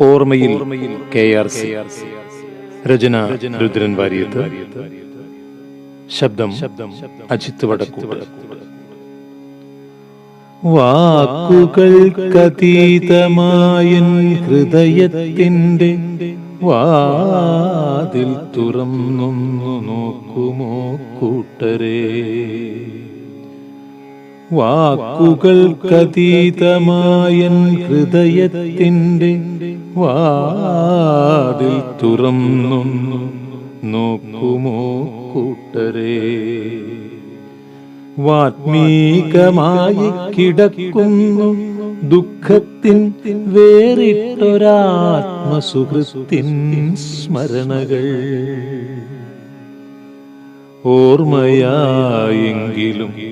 ഓർമ്മയിൽ K R C. രചന രുദ്രൻ വാര്യത്ത്. ശബ്ദം ശബ്ദം അജിത്ത് വടക്കൂട്ട്. വാക്കുകൾക്കതീതമായ ഹൃദയത്തിന്റെ വാതിൽ തുറന്നു നോക്കുമോ കൂട്ടരേ? വാക്കുകൾക്കതീതമായ ഹൃദയത്തിന്റെ വാതിൽ തുറന്നൊന്നു നോക്കുമോ കൂട്ടരേ? വാത്മീകമായി കിടക്കുന്നു. ദുഃഖത്തിൻ വേറിട്ടൊരാത്മസുഹൃത്തിൻ സ്മരണകൾ. ഓർമ്മയായെങ്കിലും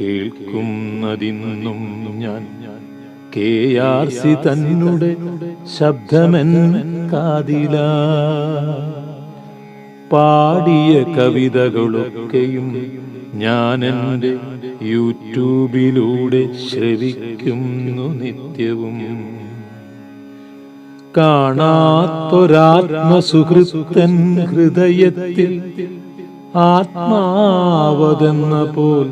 കേൾക്കുന്നതിന്നും ഞാൻ കെ ആർ സി തന്നെ ശബ്ദമെൻ കാതില. പാടിയ കവിതകളൊക്കെയും ഞാൻ എന്റെ യൂട്യൂബിലൂടെ ശ്രവിക്കുന്നു നിത്യവും. കാണാത്തൊരാത്മസുഹൃത്തൻ ഹൃദയത്തിൽ ആത്മാവതെന്ന പോൽ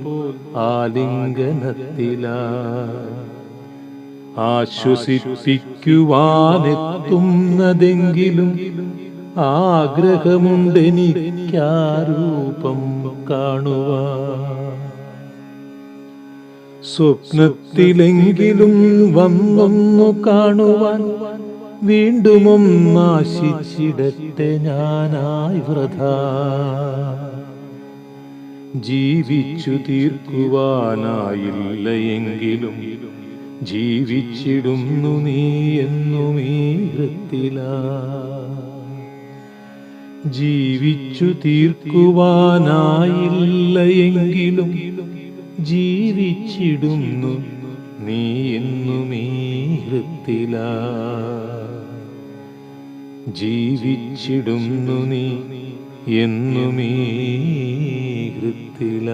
ആലിംഗനത്തില. ആശ്വസിപ്പിക്കുവാനെത്തുന്നതെങ്കിലും ആഗ്രഹമുണ്ടെനിക്കാരൂപം കാണുക സ്വപ്നത്തിലെങ്കിലും വന്നൊന്നു കാണുവാൻ വീണ്ടുമൊന്നാശിച്ചിടട്ടെ ഞാനായി വ്രത. ജീവിച്ചു തീർക്കുവാനായില്ല എങ്കിലും ജീവിച്ചിടുന്നു നീ എന്നുമീ ഹൃത്തില ജീവിച്ചു തീർക്കുവാനായില്ല എങ്കിലും ജീവിച്ചിടുന്നു നീ എന്നുമീ ഹൃത്തില ജീവിച്ചിടുന്നു നീ എന്നുമീ ഹൃത്തില